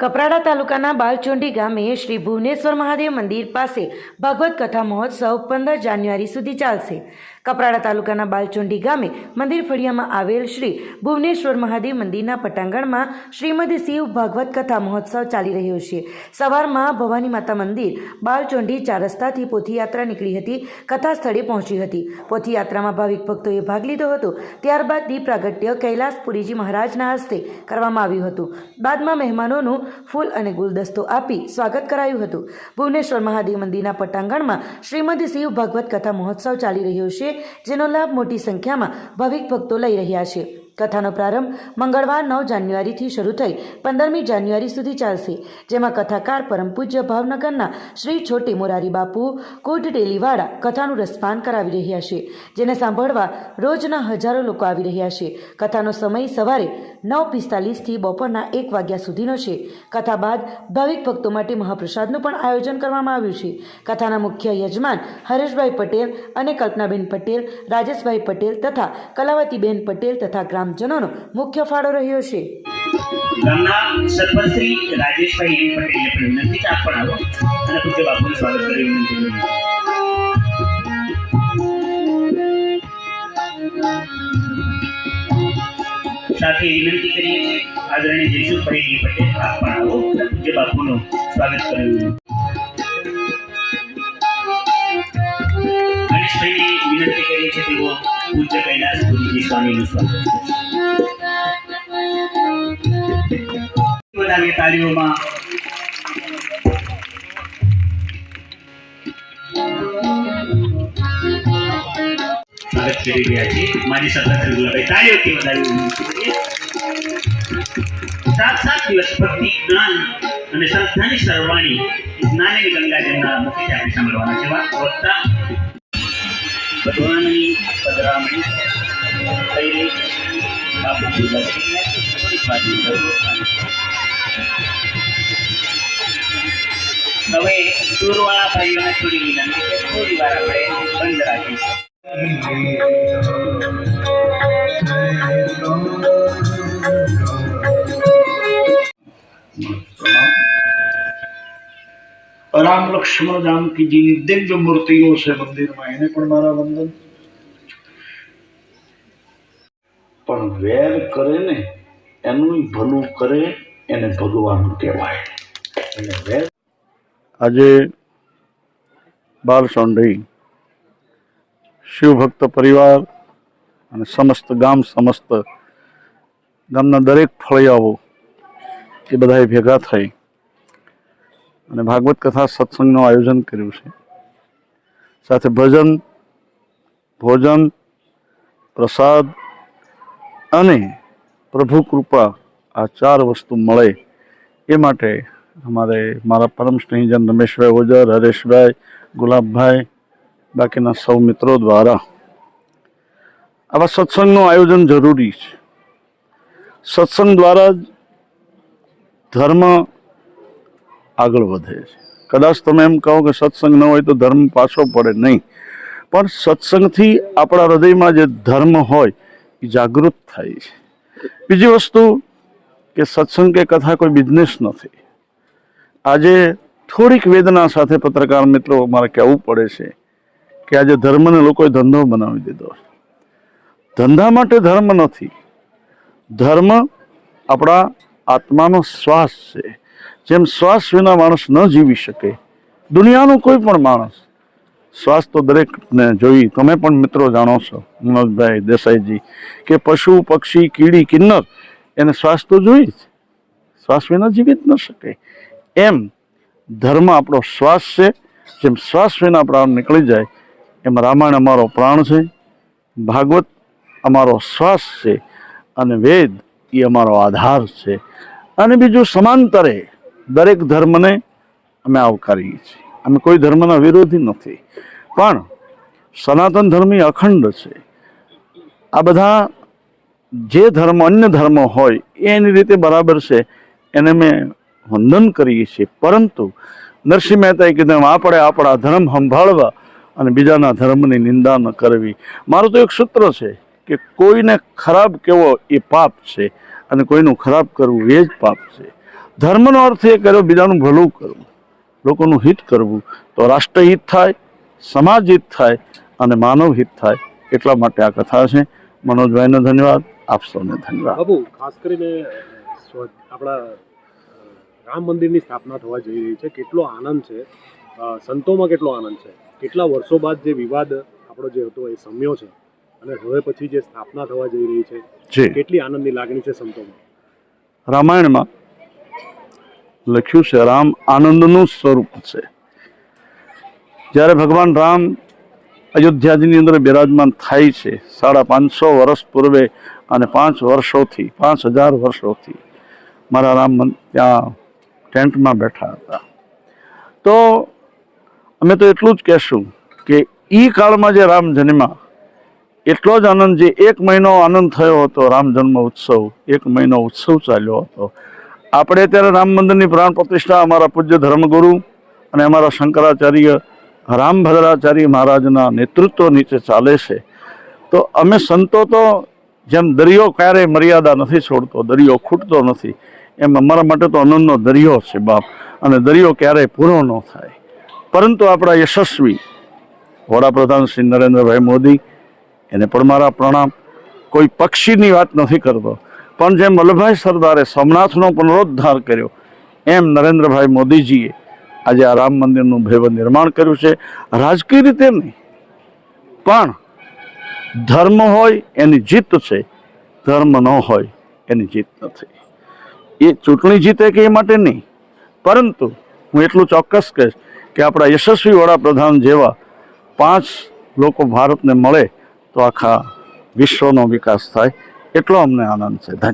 કપરાડા તાલુકાના બાલચુંડી ગામે શ્રી ભુવનેશ્વર મહાદેવ મંદિર પાસે ભાગવત કથા મહોત્સવ પંદર જાન્યુઆરી સુધી ચાલશે. કપરાડા તાલુકાના બાલચોંડી ગામે મંદિર ફળિયામાં આવેલ શ્રી ભુવનેશ્વર મહાદેવ મંદિરના પટાંગણમાં શ્રીમદ શિવ ભાગવત કથા મહોત્સવ ચાલી રહ્યો છે. સવારમાં ભવાની માતા મંદિર બાલચોંડી ચાર રસ્તાથી પોથીયાત્રા નીકળી હતી કથા સ્થળે પહોંચી હતી. પોથીયાત્રામાં ભાવિક ભક્તોએ ભાગ લીધો હતો. ત્યારબાદ દીપ પ્રાગટ્ય કૈલાસપુરીજી મહારાજના હસ્તે કરવામાં આવ્યું હતું. બાદમાં મહેમાનોનું ફૂલ અને ગુલદસ્તો આપી સ્વાગત કરાયું હતું. ભુવનેશ્વર મહાદેવ મંદિરના પટાંગણમાં શ્રીમદ શિવ ભાગવત કથા મહોત્સવ ચાલી રહ્યો છે, જેનો લાભ મોટી સંખ્યામાં ભાવિક ભક્તો લઈ રહ્યા છે. કથાનો પ્રારંભ મંગળવાર નવ જાન્યુઆરીથી શરૂ થઈ પંદરમી જાન્યુઆરી સુધી ચાલશે, જેમાં કથાકાર પરમ પૂજ્ય ભાવનગરના શ્રી છોટી મોરારી બાપુ કોટ ડેલીવાળા કથાનું રસપાન કરાવી રહ્યા છે, જેને સાંભળવા રોજના હજારો લોકો આવી રહ્યા છે. કથાનો સમય સવારે નવ પિસ્તાલીસથી બપોરના એક વાગ્યા સુધીનો છે. કથા બાદ ભાવિક ભક્તો માટે મહાપ્રસાદનું પણ આયોજન કરવામાં આવ્યું છે. કથાના મુખ્ય યજમાન હરેશભાઈ પટેલ અને કલ્પનાબેન પટેલ, રાજેશભાઈ પટેલ તથા કલાવતીબેન પટેલ તથા ગ્રામજનોનો મુખ્ય ફાળો રહ્યો છે. ગામના સરપંચ શ્રી રાજેશભાઈ એમ પટેલને પણ વિનંતી કે આપ પણ આવો. અને પૂજ્ય બાપુનું સ્વાગત કરી વિનંતી. સાથે વિનંતી કરીએ છીએ, આદરણીય જયસુખભાઈ પટેલ આપ પણ આવો પૂજ્ય બાપુનું સ્વાગત કરી વિનંતી વિનંતી કરીએ છીએ તેઓ પૂજ્ય કૈલાસ ગુરુજી સ્વામીનું સ્વાગત મારી શ્રી કરીએ. સાત સાત દિવસ ભક્તિ જ્ઞાન અને શ્રદ્ધાની સરવાણી જ્ઞાનની ગંગા જેમના છે. ભગવાનની પધરામણી થઈ રહી છે. બાપુ પૂજા. થોડીક વાતની હવે દૂરવાળા ભાઈઓને થોડી વિનંતી છે, થોડી વાર આપણે બંધ રાખીશું રામ લક્ષ્મણ જાનકીજીની દિવ્ય મૂર્તિઓ છે મંદિરમાં, એને પણ મારા વંદન. પણ વેર કરે ને એનું ભલું કરે, એને ભગવાન કહેવાય. અને વેર આજે બાલસોંઢઈ શિવભક્ત પરિવાર અને સમસ્ત ગામ, સમસ્ત ગામના દરેક ફળિયાઓ એ બધાએ ભેગા થઈ અને ભાગવત કથા સત્સંગનું આયોજન કર્યું છે. સાથે ભજન, ભોજન, પ્રસાદ અને પ્રભુ કૃપા આ ચાર વસ્તુ મળે એ માટે અમારે મારા પરમ સ્નેહીજન રમેશભાઈ ઓજર હરેશભાઈ, ગુલાબભાઈ, બાકીના સૌ મિત્રો દ્વારા. આવા સત્સંગનું આયોજન જરૂરી છે. સત્સંગ દ્વારા જ ધર્મ આગળ વધે છે. કદાચ તમે એમ કહો કે સત્સંગ ન હોય તો ધર્મ પાછો પડે નહીં. પણ સત્સંગથી આપણા હૃદયમાં જે ધર્મ હોય, એ જાગૃત થાય છે. બીજી વસ્તુ કે સત્સંગ કે કથા કોઈ બિઝનેસ નથી. આજે થોડીક વેદના સાથે પત્રકાર મિત્રો મારે કહેવું પડે છે કે આજે ધર્મને લોકોએ ધંધો બનાવી દીધો છે. ધંધા માટે ધર્મ નથી. ધર્મ આપણા આત્માનો શ્વાસ છે. જેમ શ્વાસ વિના માણસ ન જીવી શકે. દુનિયાનો કોઈ પણ માણસ શ્વાસ તો દરેકને જોઈ તમે પણ મિત્રો જાણો છો મનોજભાઈ દેસાઈજી, કે પશુ, પક્ષી, કીડી, કિન્નર, એને શ્વાસ તો જોઈ જ. શ્વાસ વિના જીવી જ ન શકે. એમ ધર્મ આપણો શ્વાસ છે, જેમ શ્વાસ વિના પ્રાણ નીકળી જાય, એમ રામાયણ અમારો પ્રાણ છે, ભાગવત અમારો શ્વાસ છે, અને વેદ એ અમારો આધાર છે. અને બીજું સમાંતરે દરેક ધર્મને અમે આવકારીએ છીએ. અમે કોઈ ધર્મના વિરોધી નથી. પણ સનાતન ધર્મ અખંડ છે. આ બધા જે ધર્મ, અન્ય ધર્મ હોય એની રીતે બરાબર છે. એને મેં વંદન કરીએ છીએ. પરંતુ નરસિંહ મહેતાએ કીધું આપણે આપણા ધર્મ સંભાળવા અને બીજાના ધર્મની નિંદા ન કરવી. મારું તો એક સૂત્ર છે કે કોઈને ખરાબ કેવો એ પાપ છે અને કોઈનું ખરાબ કરવું એ જ પાપ છે. ધર્મનો અર્થ એ કર્યો બીજાનું ભલું કરવું લોકોનું હિત કરવું. તો રાષ્ટ્રહિત થાય સમાજ હિત થાય અને માનવ હિત થાય એટલા માટે આ કથા છે. મનોજભાઈનો ધન્યવાદ આપ સૌને ધન્યવાદ. બાબુ ખાસ કરીને આપણા રામ મંદિરની સ્થાપના થવા જઈ રહી છે. કેટલો આનંદ છે. સંતોમાં કેટલો આનંદ છે. કેટલા વર્ષો બાદ જે વિવાદ આપણો જે હતો એ સમ્યો છે. અને હવે પછી જે સ્થાપના થવા જઈ રહી છે જી. કેટલી આનંદની લાગણી છે સંતોમાં. રામાયણમાં લખ્યું છે. રામ આનંદનું સ્વરૂપ છે. જ્યારે ભગવાન રામ અયોધ્યાજીની અંદર બિરાજમાન થાય છે, સાડા પાંચસો વર્ષ પૂર્વે અને પાંચ વર્ષોથી, પાંચ હજાર વર્ષોથી મારા રામ ત્યાં ટેન્ટમાં બેઠા હતા. તો અમે તો એટલું જ કહેશું કે એ કાળમાં જે રામ જન્મ્યા, એટલો જ આનંદ, જે એક મહિનો આનંદ થયો હતો રામ જન્મ ઉત્સવ, એક મહિનો ઉત્સવ ચાલ્યો હતો. આપણે અત્યારે રામ મંદિરની પ્રાણ પ્રતિષ્ઠા અમારા પૂજ્ય ધર્મગુરુ અને અમારા શંકરાચાર્ય રામભદ્રાચાર્ય મહારાજના નેતૃત્વ નીચે ચાલે છે. તો અમે સંતો તો જેમ દરિયો ક્યારેય મર્યાદા નથી છોડતો, દરિયો ખૂટતો નથી, એમ અમારા માટે તો અનંતનો દરિયો છે બાપ, અને દરિયો ક્યારેય પૂરો ન થાય. પરંતુ આપણા યશસ્વી વડાપ્રધાન શ્રી નરેન્દ્રભાઈ મોદી, એને પણ મારા પ્રણામ. કોઈ પક્ષીની વાત નથી કરતો. પણ જેમ વલ્લભભાઈ સરદારે સોમનાથનો પુનરોદ્ધાર કર્યો, એમ નરેન્દ્રભાઈ મોદીજીએ આજે આ રામ મંદિરનું ભવ્ય નિર્માણ કર્યું છે. રાજકીય રીતે નહીં, પણ ધર્મ હોય એની જીત છે. ધર્મ ન હોય એની જીત નથી. એ ચૂંટણી જીતે કે એ માટે નહીં, પરંતુ હું એટલું ચોક્કસ કહીશ કે આપણા યશસ્વી વડાપ્રધાન જેવા પાંચ લોકો ભારતને મળે તો આખા વિશ્વનો વિકાસ થાય, એટલો અમને આનંદ છે.